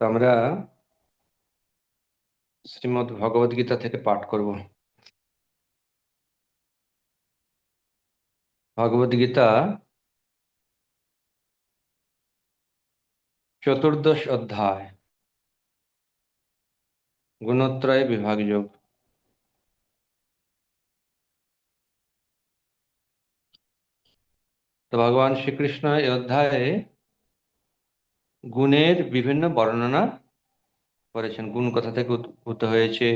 তো আমরা শ্রীমদ ভগবদ গীতা থেকে পাঠ করব ভগবদ গীতা চতুর্দশ অধ্যায় গুণত্রয় বিভাগ যোগ তো ভগবান শ্রীকৃষ্ণ এই অধ্যায়ে গুণের বিভিন্ন বর্ণনা করেছেন। গুণ কথা থেকে উদ্ভূত হয়েছে?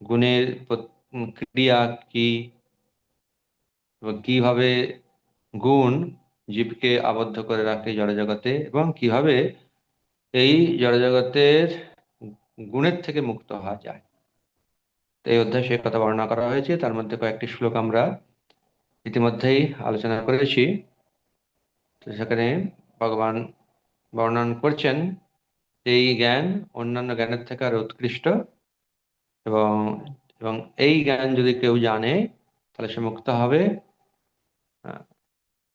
গুণের ক্রিয়া কি? কীভাবে গুণ জীবকে আবদ্ধ করে রাখে জড়জগতে? এবং কীভাবে এই জড়জগতের গুণের থেকে মুক্ত হওয়া যায়? এই অধ্যায় সে কথা বর্ণনা করা হয়েছে। তার মধ্যে কয়েকটি শ্লোক আমরা ইতিমধ্যেই আলোচনা করেছি। তো সেখানে ভগবান বর্ণন করছেন এই জ্ঞান অন্যান্য জ্ঞানের থেকে আর উৎকৃষ্ট এবং এবং এই জ্ঞান যদি কেউ জানে, তাহলে সে মুক্ত হবে।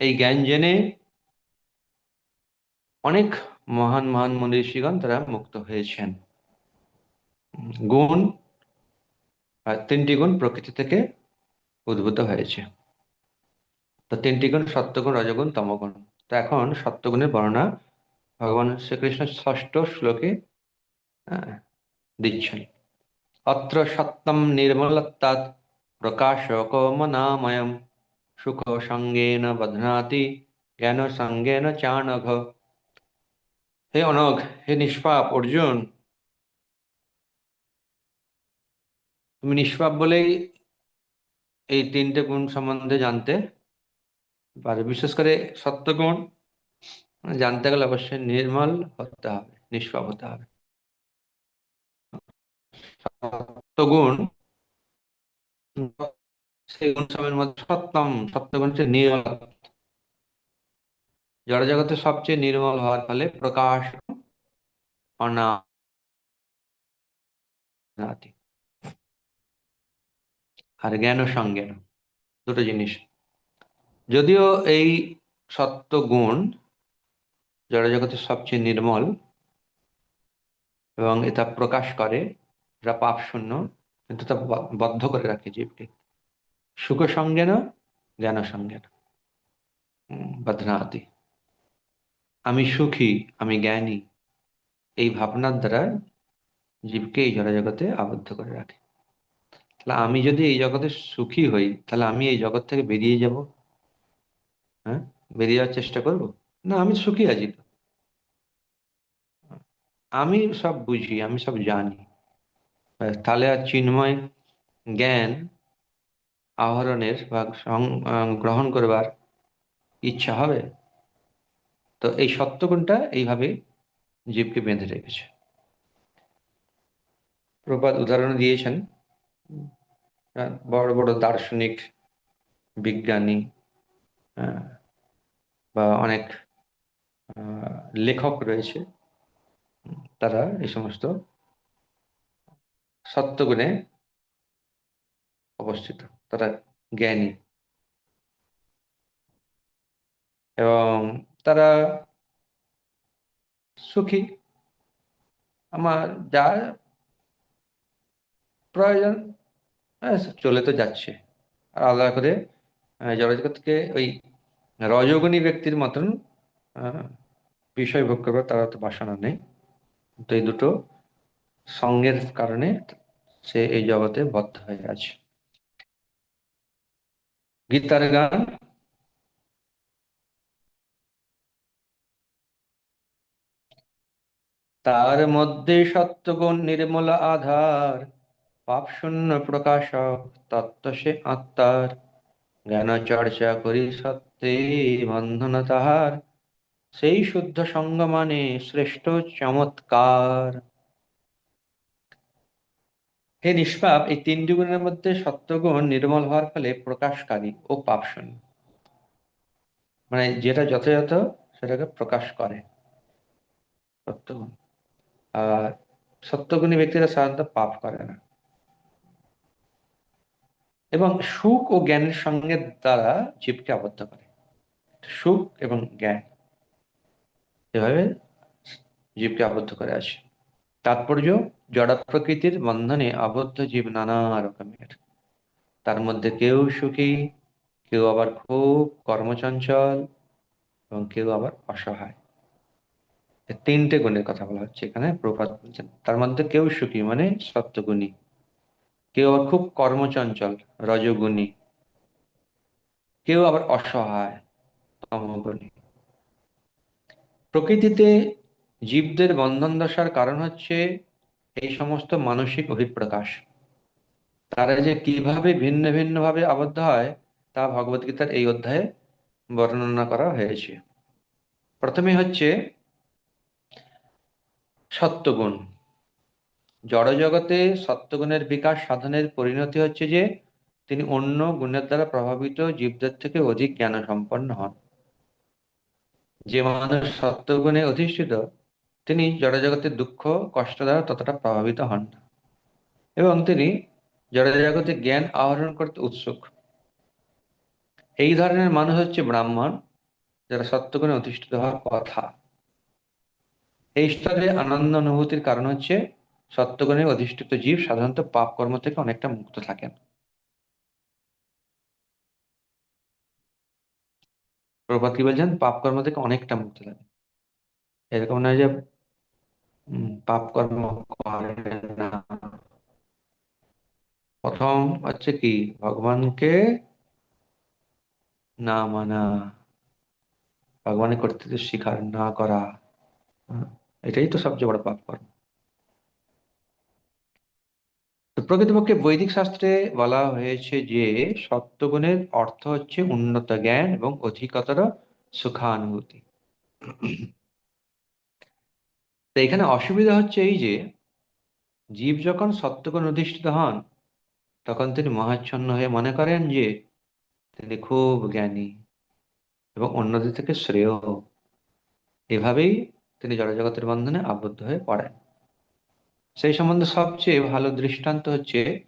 এই জ্ঞান জেনে অনেক মহান মহান মনীষীগণ তারা মুক্ত হয়েছেন। গুণ তিনটি গুণ প্রকৃতি থেকে উদ্ভূত হয়েছে। তো তিনটি গুণ সত্যগুণ, রজগুণ, তমগুণ। তো এখন সত্যগুণের বর্ণনা ভগবান শ্রীকৃষ্ণ ষষ্ঠ শ্লোকে দিচ্ছেন। অত্র সত্যম নির্মলত্তাৎ প্রকাশকমনাময়ম, সুখ সঙ্গেন বধনাতি, জ্ঞান সঙ্গেন চাণঘ। হে অনঘ, হে নিষ্পাপ অর্জুন, তুমি নিষ্পাপ বলেই এই তিনটে গুণ সম্বন্ধে জানতে পারে বিশেষ করে সত্যগুণ জানতে গেলে অবশ্যই নির্মল হতে হবে, নিষ্পাপ হতে হবে। সত্যগুণ সেই মধ্যে সত্যম সত্যগুণ হচ্ছে নির্মল। জড় জগতে সবচেয়ে নির্মল হওয়ার ফলে প্রকাশ অনাতি আর জ্ঞান সঙ্জ্ঞান দুটো জিনিস। যদিও এই সত্য গুণ জড়জগতের সবচেয়ে নির্মল এবং এটা প্রকাশ করে এটা পাপ শূন্য, কিন্তু তা বদ্ধ করে রাখে জীবকে। সুখ সঙ্গে না জ্ঞান সঙ্গে না বদনাতি আমি সুখী, আমি জ্ঞানী, এই ভাবনার দ্বারা জীবকে এই জড়জগতে আবদ্ধ করে রাখে। তাহলে আমি যদি এই জগতে সুখী হই, তাহলে আমি এই জগৎ থেকে বেরিয়ে যাব? হ্যাঁ? বেরিয়ে যাওয়ার চেষ্টা করব? না, আমি সুখী আছি তো। আমি সব বুঝি, আমি সব জানি। তাহলে আর চিন্ময় জ্ঞান আহরণের বা গ্রহণ করবার ইচ্ছা হবে? তো এই সত্যগুণটা এইভাবে জীবকে বেঁধে রেখেছে। প্রপাত উদাহরণ দিয়েছেন। বড় বড় দার্শনিক, বিজ্ঞানী বা অনেক লেখক রয়েছে। তারা এই সমস্ত সত্যগুণে অবস্থিত, তারা জ্ঞানী। এবং তারা সুখী। আমার যা প্রয়োজন চলে তো যাচ্ছে। আর আলাদা করে জড়জগৎকে ওই রজগুণী ব্যক্তির মতন বিষয় ভোগ করবে, তারা তো বাসনা নেই। তো এই দুটো সঙ্গের কারণে সে এই জগতে বদ্ধ হয়ে আছে। গীতার গান। তার মধ্যে সত্যগুণ নির্মল আধার, পাপ শূন্য প্রকাশক, তত্ত্ব সে আত্মার। জ্ঞান চর্চা করি সত্যে বন্ধন তাহার। সেই শুদ্ধ সঙ্গ মানে শ্রেষ্ঠ চমৎকার। হে নিষ্পাপ, এই তিনটি গুণের মধ্যে সত্যগুণ নির্মল হওয়ার ফলে প্রকাশকারী ও পাপশূন্য। মানে যেটা যথাযথ, সেটাকে প্রকাশ করে। সত্যগুণ। আর সত্যগুণী ব্যক্তিরা সাধারণত পাপ করে না। এবং সুখ ও জ্ঞানের সঙ্গে দ্বারা জীবকে আবদ্ধ করে। সুখ এবং জ্ঞান। এভাবে জীবকে আবদ্ধ করে আছে তাৎপর্য জড়া প্রকৃতির বন্ধনে আবদ্ধ জীব নানা রকমের। তার মধ্যে কেউ সুখী, কেউ আবার খুব কর্মচঞ্চল এবং কেউ আবার অসহায়। তিনটে গুণের কথা বলা হচ্ছে এখানে প্রপাত বলছেন। তার মধ্যে কেউ সুখী মানে সত্যগুণী। কেউ আবার খুব কর্মচঞ্চল, রজগুণী। কেউ আবার অসহায়, তমগুণী। প্রকৃতিতে জীবদের বন্ধন দশার কারণ হচ্ছে এই সমস্ত মানসিক অভিপ্রকাশ। তারা যে কীভাবে ভিন্ন ভিন্ন ভাবে আবদ্ধ হয়, তা ভগবদ্গীতার এই অধ্যায়ে বর্ণনা করা হয়েছে। প্রথমে হচ্ছে সত্যগুণ। জড়জগতে সত্যগুণের বিকাশ সাধনের পরিণতি হচ্ছে যে তিনি অন্য গুণের দ্বারা প্রভাবিত জীবদের থেকে অধিক জ্ঞান সম্পন্ন হন। যে মানুষ সত্যগুণে অধিষ্ঠিত, তিনি জড়জগতের দুঃখ, কষ্ট দ্বারা ততটা প্রভাবিত হন না। এবং তিনি জড়জগতে জ্ঞান আহরণ করতে উৎসুক। এই ধরনের মানুষ হচ্ছে ব্রাহ্মণ, যারা সত্যগুণে অধিষ্ঠিত হওয়ার কথা। এই স্তরে আনন্দ অনুভূতির কারণ হচ্ছে সত্যগুণে অধিষ্ঠিত জীব সাধারণত পাপ কর্ম থেকে অনেকটা মুক্ত থাকেন। প্রভাত কি বলছেন? পাপ কর্ম থেকে অনেকটা মুক্তি থাকে এরকম নয় যে পাপ কর্ম করে না। প্রথম হচ্ছে কি? ভগবানকে না মানা। ভগবানের কর্তৃত্ব স্বীকার না করা। এটাই তো সবচেয়ে বড় পাপ কর্ম। প্রকৃতপক্ষে বৈদিক শাস্ত্রে বলা হয়েছে যে সত্যগুণের অর্থ হচ্ছে উন্নত জ্ঞান এবং অধিকতর সুখানুভূতি। তো এখানে অসুবিধা হচ্ছে এই যে, জীব যখন সত্যগুণ অধিষ্ঠিত হন, তখন তিনি মহাচ্ছন্ন হয়ে মনে করেন যে তিনি খুব জ্ঞানী এবং অন্যদের থেকে শ্রেয়। এভাবেই তিনি জড়জগতের বন্ধনে আবদ্ধ হয়ে পড়েন। সেই সম্বন্ধে সবচেয়ে ভালো দৃষ্টান্ত হচ্ছে,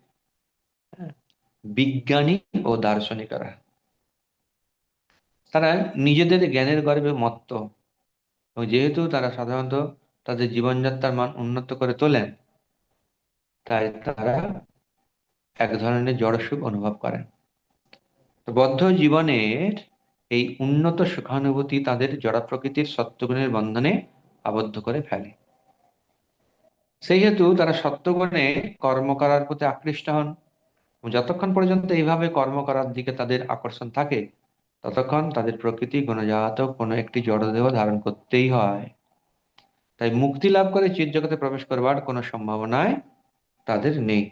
বিজ্ঞানী ও দার্শনিকরা। তারা নিজেদের জ্ঞানের গর্বে মত্ত। এবং যেহেতু তারা সাধারণত তাদের জীবনযাত্রার মান উন্নত করে তোলেন, তাই তারা এক ধরনের জড়সুখ অনুভব করেন। বদ্ধ জীবনের এই উন্নত সুখানুভূতি তাদের জড়া প্রকৃতির সত্যগুণের বন্ধনে আবদ্ধ করে ফেলে। সেই হেতু তারা সত্যগুণে কর্ম করার প্রতি আকৃষ্ট হন। যতক্ষণ পর্যন্ত এইভাবে কর্ম করার দিকে তাদের আকর্ষণ থাকে, ততক্ষণ তাদের প্রকৃতি গুণজাত কোনো একটি জড়দেহ ধারণ করতেই হয়। তাই মুক্তি লাভ করে চিৎ জগতে প্রবেশ করবার কোনো সম্ভাবনায় তাদের নেই।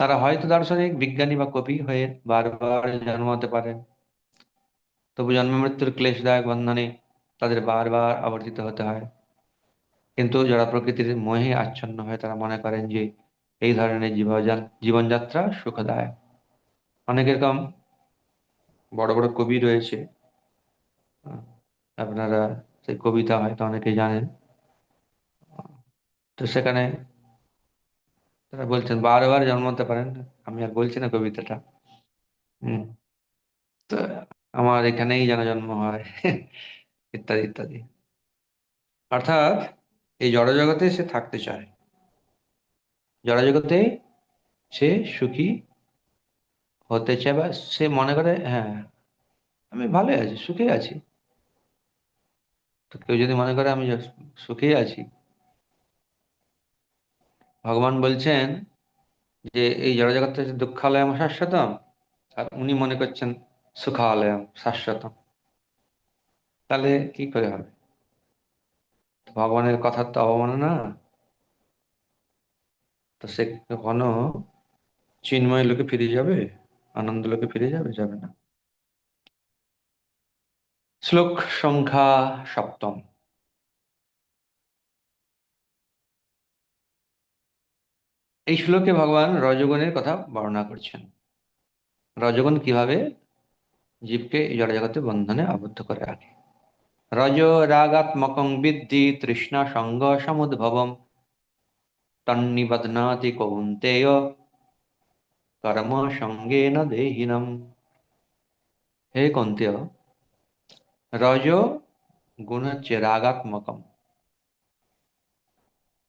তারা হয়তো দার্শনিক, বিজ্ঞানী বা কবি হয়ে বারবার জন্মাতে পারেন। তবু জন্ম মৃত্যুর ক্লেশদায়ক বন্ধনে তাদের বারবার আবর্তিত হতে হয়। কিন্তু যারা প্রকৃতির মোহে আচ্ছন্ন হয়ে, তারা মনে করেন যে এই ধরনের জীবন জীবনযাত্রা সুখদায়ক। অনেক এরকম বড় বড় কবি রয়েছে। আপনারা সেই কবিতা হয়তো অনেকে জানেন। তো সেখানে তারা বলছেন, বারবার জন্মাতে পারেন। আমি আর বলছি না কবিতাটা। হম। তো আমার এখানেই যেন জন্ম হয়, ইত্যাদি ইত্যাদি। অর্থাৎ এই জড়জগতে সে থাকতে চায়। জড়জগতে সে সুখী হতে চায় বা সে মনে করে হ্যাঁ আমি ভালো আছি সুখে আছি। তো কেউ যদি মনে করে, আমি সুখেই আছি। ভগবান বলছেন যে, এই জড়জগতে দুঃখালয়ম শাশ্বতম আর উনি মনে করছেন সুখালয়ম শাশ্বতম। তাহলে কি করে হবে? ভগবানের কথার তো অবমাননা। তো সে কখনো চিন্ময় লোকে ফিরে যাবে? আনন্দ লোকে ফিরে যাবে? যাবে না। শ্লোক সংখ্যা সপ্তম। এই শ্লোকে ভগবান রজগুণের কথা বর্ণনা করছেন। রজগুণ কীভাবে জীবকে এই জড়জগতে বন্ধনে আবদ্ধ করে রাখে। রজ রাগাত্মকং বিদ্ধি তৃষ্ণা সঙ্গ সমুদ্ভবম তন্নিবদনাতি কৌন্তেয় কর্ম সঙ্গে ন দেহিনম। হে কন্তেয়, রজ গুণ হচ্ছে রাগাত্মকম।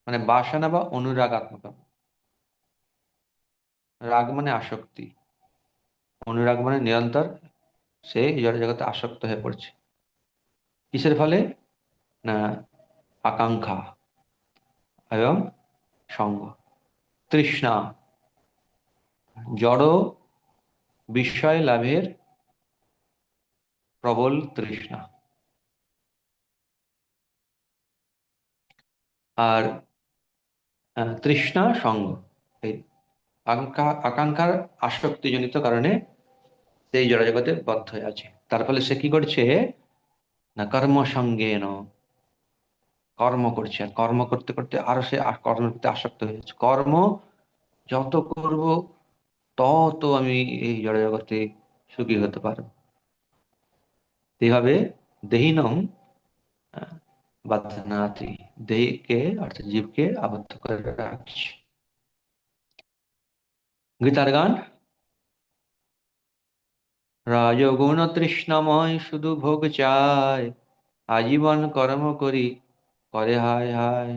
মানে বাসনা বা অনুরাগাত্মকম। রাগ মানে আসক্তি। অনুরাগ মানে নিরন্তর সে জড় জগতে আসক্ত হয়ে পড়ছে। কিসের ফলে? না, আকাঙ্ক্ষা এবং সঙ্গ। তৃষ্ণা। জড় বিষয় লাভের প্রবল তৃষ্ণা। আর তৃষ্ণা, সঙ্গ। এই আকাঙ্ক্ষা, আকাঙ্ক্ষার আসক্তিজনিত কারণে সেই জড়জগতে বদ্ধ হয়ে আছে। তার ফলে সে কি করছে? না, কর্ম সঙ্গে কর্ম করছে। আর কর্ম করতে করতে আরও সে কর্মের প্রতি আসক্ত হয়ে যাচ্ছে। কর্ম যত করব, তত আমি এই জড়জগতে সুখী হতে পারব। এইভাবে দেহিনম বাধ্যনাথি, দেহকে অর্থাৎ জীবকে আবদ্ধ করে রাখছে। গীতার গান রাজগুণ তৃষ্ণাময় শুধু ভোগ চায়, আজীবন কর্ম করি, করে হায় হায়।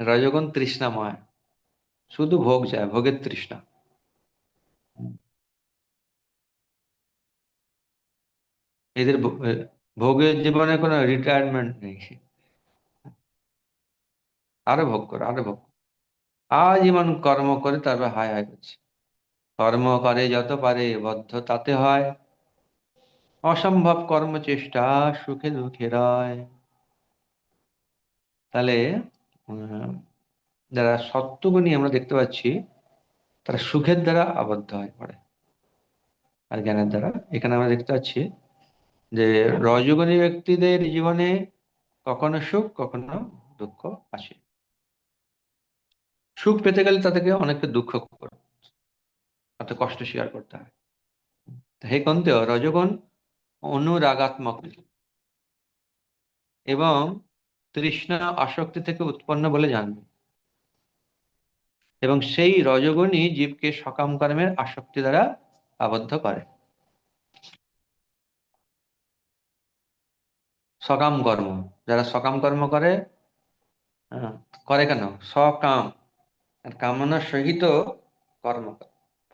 রজগুণ তৃষ্ণাময় শুধু ভোগ চায়, ভোগের তৃষ্ণা। এদের ভোগের জীবনে কোনো রিটায়ারমেন্ট নেই। আরও ভোগ করে, আরও ভোগ আজীবন কর্ম করে তারপর হায় হায় করছে। কর্ম করে যত পারে, বদ্ধ তাতে হয়। অসম্ভব কর্ম চেষ্টা সুখে দুঃখে রয়। তাহলে যারা সত্যগুণী আমরা দেখতে পাচ্ছি, তারা সুখের দ্বারা আবদ্ধ হয়ে পড়ে। আর জ্ঞানের দ্বারা। এখানে আমরা দেখতে পাচ্ছি যে, রজগুণী ব্যক্তিদের জীবনে কখনো সুখ, কখনো দুঃখ আসে। সুখ পেতে গেলে তাদেরকে অনেককে দুঃখ অর্থাৎ কষ্ট স্বীকার করতে হয়। হে কন্তেয় রজগুণ অনুরাগাত্মক। এবং তৃষ্ণা আসক্তি থেকে উৎপন্ন বলে জানবে। এবং সেই রজগুণই জীবকে সকাম কর্মের আসক্তি দ্বারা আবদ্ধ করে। সকাম কর্ম, যারা সকাম কর্ম করে করে কেন? সকাম কামনা সহিত কর্ম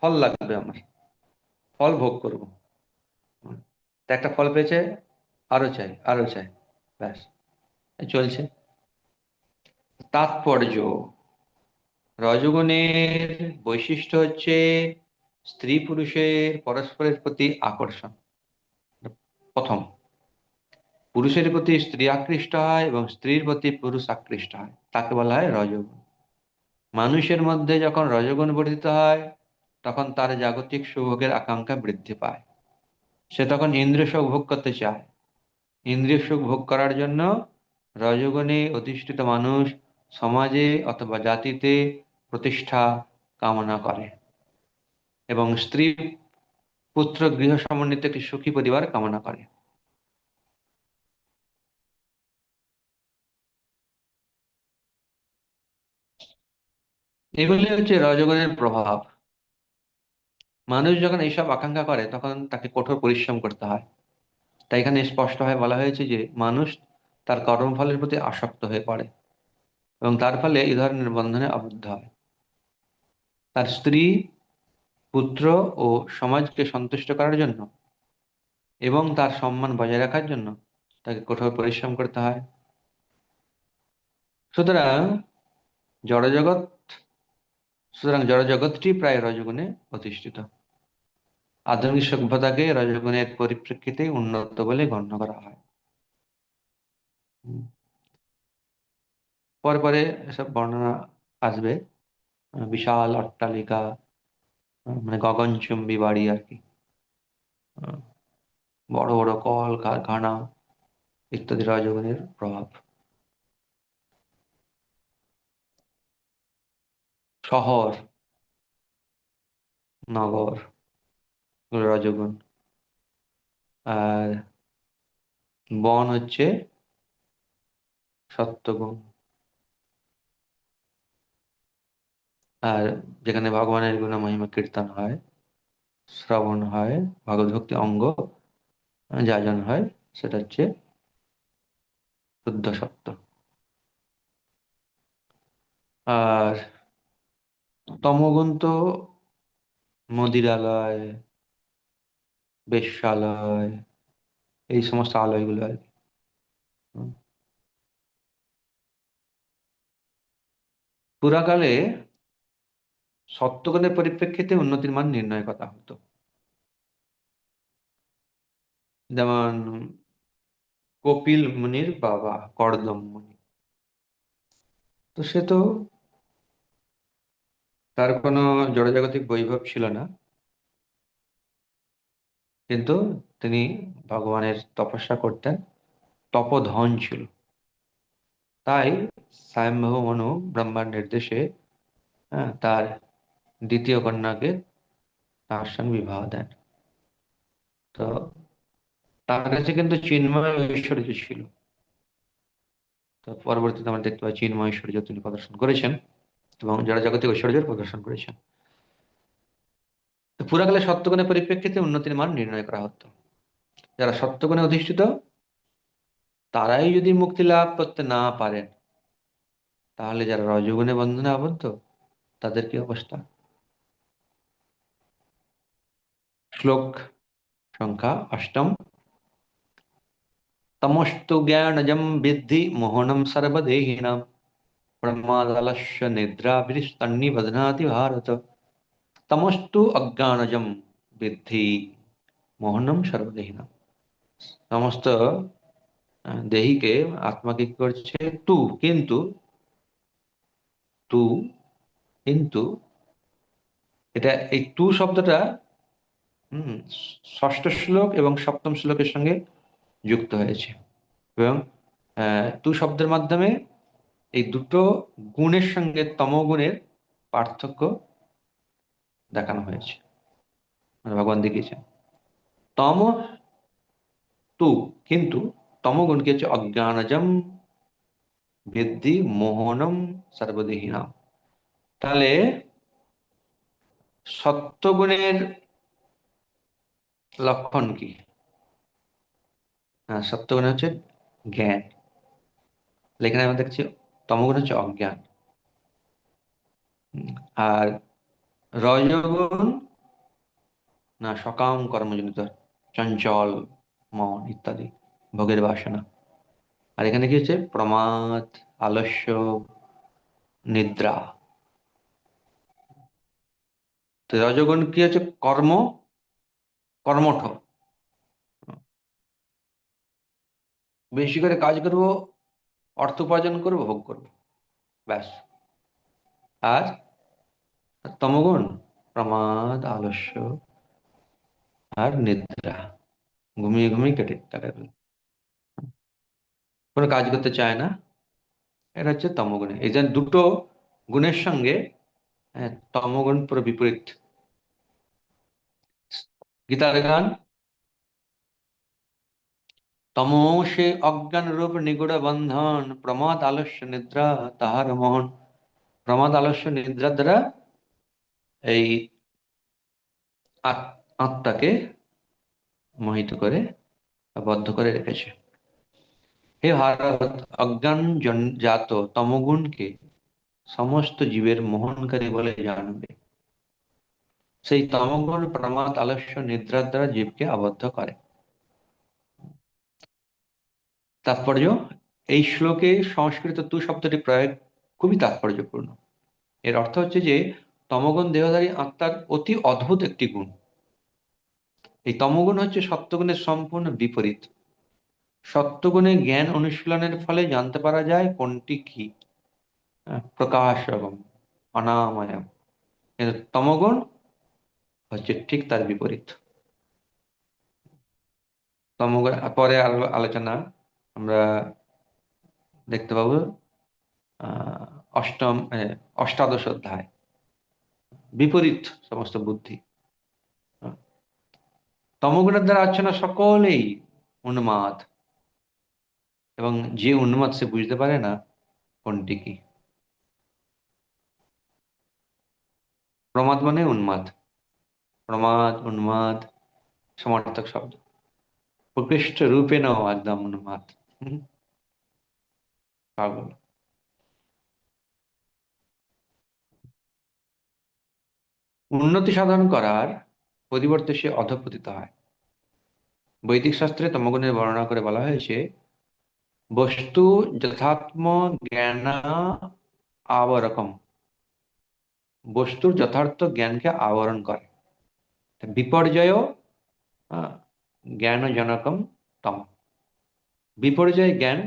ফল লাগবে আমার। ফল ভোগ করব। একটা ফল পেয়েছে, আরও চাই আরও চাই, ব্যাস চলছে। তাৎপর্য, রজগুণের বৈশিষ্ট্য হচ্ছে স্ত্রী পুরুষের পরস্পরের প্রতি আকর্ষণ। প্রথম, পুরুষের প্রতি স্ত্রী আকৃষ্ট হয় এবং স্ত্রীর প্রতি পুরুষ আকৃষ্ট হয়। তাকে বলা হয় রজগুণ। মানুষের মধ্যে যখন রজগুণ বর্ধিত হয় তখন তার জাগতিক সুভোগের আকাঙ্ক্ষা বৃদ্ধি পায়। সে তখন ইন্দ্রিয় সুখ ভোগ করতে চায়। ইন্দ্রিয় সুখ ভোগ করার জন্য রজগুণে অধিষ্ঠিত মানুষ সমাজে অথবা জাতিতে প্রতিষ্ঠা কামনা করে এবং স্ত্রী পুত্র গৃহ সমন্বিত একটি সুখী পরিবার কামনা করে। এগুলি হচ্ছে রজগুণের প্রভাব। মানুষ যখন এইসব আকাঙ্ক্ষা করে, তখন তাকে কঠোর পরিশ্রম করতে হয়। তাই এখানে স্পষ্টভাবে বলা হয়েছে যে, মানুষ তার কর্মফলের প্রতি আসক্ত হয়ে পড়ে এবং তার ফলে এই ধরনের বন্ধনে আবদ্ধ হয়। তার স্ত্রী, পুত্র ও সমাজকে সন্তুষ্ট করার জন্য এবং তার সম্মান বজায় রাখার জন্য তাকে কঠোর পরিশ্রম করতে হয়। সুতরাং জড়জগৎ, সুতরাং জড়জগৎটি প্রায় রজগুণে প্রতিষ্ঠিত আধুনিক সভ্যতাকে রজগুণের পরিপ্রেক্ষিতে উন্নত বলে গণ্য করা হয়। পরে পরে এসব বর্ণনা আসবে। বিশাল অট্টালিকা মানে গগনচুম্বী বাড়ি আর কি। বড় বড় কল, কারখানা ইত্যাদি রজগুণের প্রভাব। শহর, নগর রজগুণ। আর বন হচ্ছে সত্যগুণ। আর যেখানে ভগবানের গুণ মহিমা কীর্তন হয়, শ্রবণ হয়, ভগবত ভক্তি অঙ্গ যাজন হয়, সেটা হচ্ছে শুদ্ধ সত্য। আর তমগুণ তো মদিরালয় বেশ্যালয় এই সমস্ত আলয়গুলো আর কি। পুরাকালে সত্যগুণের পরিপ্রেক্ষিতে উন্নতির মান নির্ণয় করা হতো। যেমন কপিল মুনির বাবা, কর্দম মুনি। তো সে তো তার কোনো জড়জাগতিক বৈভব ছিল না। কিন্তু তিনি ভগবানের তপস্যা করতেন। তপধন ছিল। তাই স্বয়ম্ভব মনু ব্রহ্মার নির্দেশে তার দ্বিতীয় কন্যাকে তার সঙ্গে বিবাহ দেন। তো তার কাছে কিন্তু চিন্ময় ঐশ্বর্য ছিল। তো পরবর্তীতে আমরা দেখতে পাই, চিন্ময় ঐশ্বর্য তিনি প্রদর্শন করেছেন এবং যারা জাগতিক ঐশ্বর্যের প্রদর্শন করেছেন। তো পুরাকালে সত্যগুণের পরিপ্রেক্ষিতে উন্নতির মান নির্ণয় করা হতো। যারা সত্যগুণে অধিষ্ঠিত, তারাই যদি মুক্তি লাভ করতে না পারেন, তাহলে যারা রজগুণে বন্ধনে আবদ্ধ, তাদের কি অবস্থা? শ্লোক সংখ্যা অষ্টম। তমস্তু জ্ঞানজম বিদ্ধি মোহনম সর্বদেহিনাম। প্রমাদালস্য নিদ্রাভিস্তন্নি বদনাতি ভারত। তমস্তু অজ্ঞানজম বৃদ্ধি মোহনম সর্বদেহিনাম সমস্ত দেহিকে আত্মাকে কি করছে তু কিন্তু তু কিন্তু এটা এই তু শব্দটা হম ষষ্ঠ শ্লোক এবং সপ্তম শ্লোকের সঙ্গে যুক্ত হয়েছে এবং তু শব্দের মাধ্যমে এই দুটো গুণের সঙ্গে তমগুণের পার্থক্য দেখানো হয়েছে। মানে ভগবান দেখিয়েছেন। তম তু, কিন্তু তমগুণ কি হচ্ছে? অজ্ঞানজম বৃদ্ধি মোহনম সর্বদেহীনাম। তাহলে সত্যগুণের লক্ষণ কি? হ্যাঁ সত্যগুণ হচ্ছে জ্ঞান। এখানে আমরা দেখছি, তমগুণ হচ্ছে অজ্ঞান। আর রজগুণ, না সকাম কর্মজনিত, চঞ্চল, মন ইত্যাদি, ভোগের বাসনা। আর এখানে কি হচ্ছে? প্রমাদ, আলস্য, নিদ্রা। তো রজগুণ কি হচ্ছে? কর্ম, কর্মঠ। বেশি করে কাজ করব, অর্থ উপার্জন করব, ভোগ করব। ব্যাস। আর তমগুণ প্রমাদ আলস্য আর নিদ্রা। ঘুমিয়ে ঘুমিয়ে কেটে কাটাবে কোনো কাজ করতে চায় না? এটা হচ্ছে তমগুণে। এই যে দুটো গুণের সঙ্গে হ্যাঁ, তমগুণ পুরো বিপরীত। গীতার গান তমোষে অজ্ঞান রূপ নিগুড় বন্ধন প্রমাদ আলস্য নিদ্রা তাহার মোহন প্রমাদ আলস্য নিদ্রা দ্বারা এই আত্মাকে মোহিত করে বদ্ধ করে রেখেছে। হে ভারত, অজ্ঞান জাত তমগুণকে সমস্ত জীবের মোহনকারী বলে জানবে। সেই তমগুণ প্রমাদ, আলস্য, নিদ্রার দ্বারা জীবকে আবদ্ধ করে। তাৎপর্য, এই শ্লোকে সংস্কৃত তু শব্দটি প্রয়োগ খুবই তাৎপর্যপূর্ণ। এর অর্থ হচ্ছে যে তমগুণ দেহধারী আত্মার অতি অদ্ভুত একটি গুণ। এই তমগুণ হচ্ছে সত্যগুণের সম্পূর্ণ বিপরীত। সত্যগুণে জ্ঞান অনুশীলনের ফলে জানতে পারা যায় কোনটি কি। প্রকাশ এবং অনাময়ম। কিন্তু তমগুণ হচ্ছে ঠিক তার বিপরীত। তমগুণ, পরে আলোচনা আমরা দেখতে পাবো অষ্টম অষ্টাদশ অধ্যায়। বিপরীত সমস্ত বুদ্ধি। তমগুণের দ্বারা আচ্ছন্ন সকলেই উন্মাদ। এবং যে উন্মাদ সে বুঝতে পারে না, কোনটি কি? প্রমাদ মানে উন্মাদ। প্রমাদ, উন্মাদ, সমার্থক শব্দ। প্রকৃষ্ট রূপে নাও একদম উন্মাদ। পাগল। উন্নতি সাধন করার পরিবর্তে সে অধপতিত হয়। বৈদিক শাস্ত্রে তমগুণের বর্ণনা করে বলা হয়েছে, বস্তু যথাত্ম জ্ঞান আবরকম। বস্তুর যথার্থ জ্ঞানকে আবরণ করে। বিপর্যয় জ্ঞানজনকম তম। বিপর্যয় জ্ঞান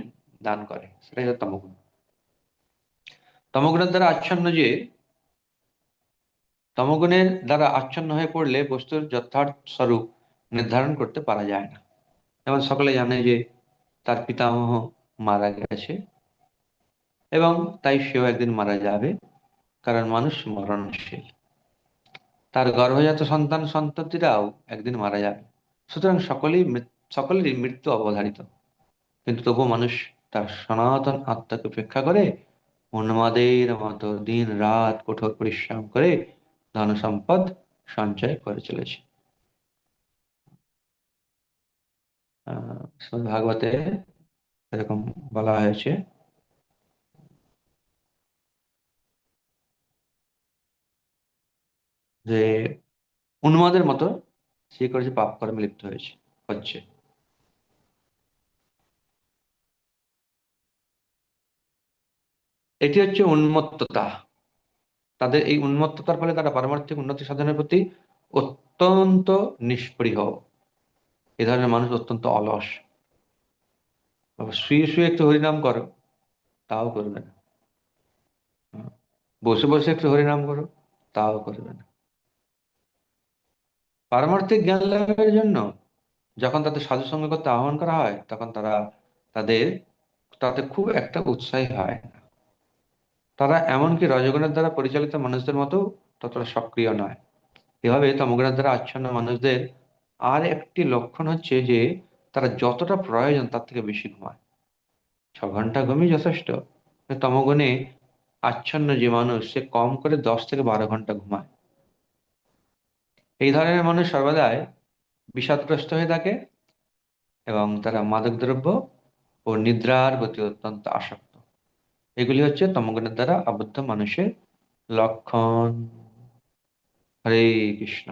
দান করে। সেটাই হচ্ছে তমগুণ। তমগুণের দ্বারা আচ্ছন্ন যে তমগুণের দ্বারা আচ্ছন্ন হয়ে পড়লে বস্তুর যথার্থ স্বরূপ নির্ধারণ করতে পারা যায় না। যেমন সকলে জানে যে তার পিতামহ মারা গেছে এবং তাই সেও একদিন মারা যাবে, কারণ মানুষ মরণশীল। তার গর্ভজাত সন্তান সন্ততিরাও একদিন মারা যাবে। সুতরাং সকলেই সকলেরই মৃত্যু অবধারিত। কিন্তু তবু মানুষ তার সনাতন আত্মাকে উপেক্ষা করে উন্মাদের মতো দিন রাত কঠোর পরিশ্রম করে ধন সম্পদ সঞ্চয় করে চলেছে। ভাগবতে এরকম বলা হয়েছে। যে উন্মাদের মতো সে করেছে পাপ কর্মে লিপ্ত হয়েছে, হচ্ছে। এটি হচ্ছে উন্মত্ততা। তাদের এই উন্মত্ততার ফলে তারা পারমার্থিক উন্নতি সাধনের প্রতি অত্যন্ত নিষ্পৃহ। এ ধরনের মানুষ অত্যন্ত অলস। শুয়ে শুয়ে একটু হরিনাম করো, তাও করবে না। বসে বসে একটু হরিনাম করো, তাও করবে না। পারমার্থিক জ্ঞান লাভের জন্য যখন তাদের সাধু সঙ্গ করতে আহ্বান করা হয়, তখন তারা তাদের, তাতে খুব একটা উৎসাহী হয় তারা এমনকি রজগুণের দ্বারা পরিচালিত মানুষদের মতো ততটা সক্রিয় নয়। এভাবে তমগুণের দ্বারা আচ্ছন্ন মানুষদের আর একটি লক্ষণ হচ্ছে যে, তারা যতটা প্রয়োজন তার থেকে বেশি ঘুমায়। ছ ঘণ্টা ঘুমই যথেষ্ট তমগুণে আচ্ছন্ন যে মানুষ, সে কম করে দশ থেকে বারো ঘণ্টা ঘুমায়। এই ধরনের মানুষ সর্বদাই বিষাদগ্রস্ত হয়ে থাকে এবং তারা মাদকদ্রব্য ও নিদ্রার প্রতি অত্যন্ত আসক্ত। এগুলি হচ্ছে তমগুণের দ্বারা আবদ্ধ মানুষের লক্ষণ। হরে কৃষ্ণ।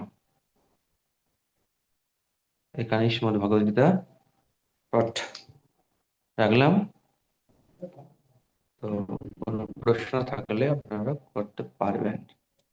এখানে শ্রীমদ ভগবদ্গীতা পাঠ রাখলাম। তো কোনো প্রশ্ন থাকলে আপনারা করতে পারবেন।